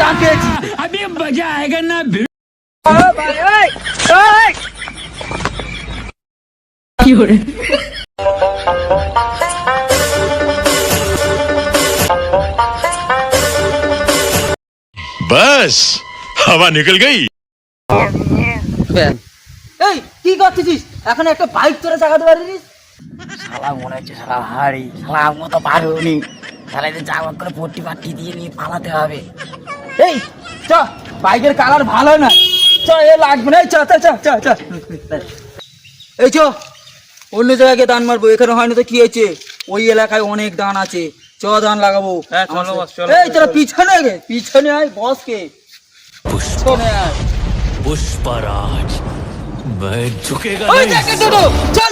দাম পেয়েছি আমি মজা আয়গা না কি হাওয়া নিকল গই। কি করতেছিস? এখন একটা বাইক তোরা চাকাতে পারিস? শালা মনে হচ্ছে শালা হাড়ি। শালা আমিও তো পারুনি শালা এদের জামা করে পট্টি পাট্টি দিয়ে নিয়ে পালাতে হবে। এই চ বাইকের কালার ভালো না চ এ লাগবে না এই চ চ চ চ চ এই চ অন্য জায়গায় গিয়ে দান মারবো এখানে হয় না তো কি হয়েছে ওই এলাকায় অনেক দান আছে চ দান লাগাবো চলো বস, চলো। এই তোরা পিছনে গে পিছনে আয় বস কে पुष्प পিছনে আয় पुष्पराज मैं झुकेगा ওই नहीं দেখে টোটো চল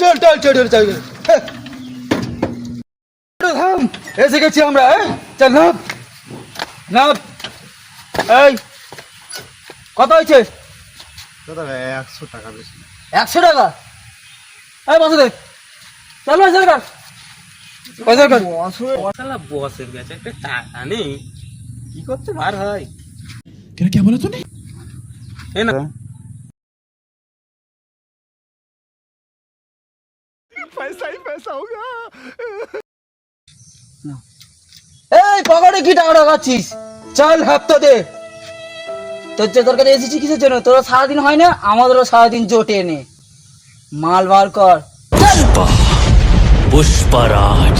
চল চল চল চল চল হ্যাঁ। থাম। এসে গেছি আমরা হ্যাঁ চল নাম। নাম। এই কত হয়েছে? দাদা একশো টাকা বেশি। একশো টাকা? এই বসে দে। চল পয়সা কর পয়সা কর শালা বসের কাছে একটা টাকা নেই। কি করতে বার হয়। এ না? এই পকেটে কি টাকা ঢোকাচ্ছিস চল হাপ্তো দে। তোর যে তোর কাছে এসেছি কিসের জন্য? তোরা সারাদিন হয় না আমাদেরও সারাদিন জোটে নে মাল বার কর। পুষ্পা পুষ্পারাজ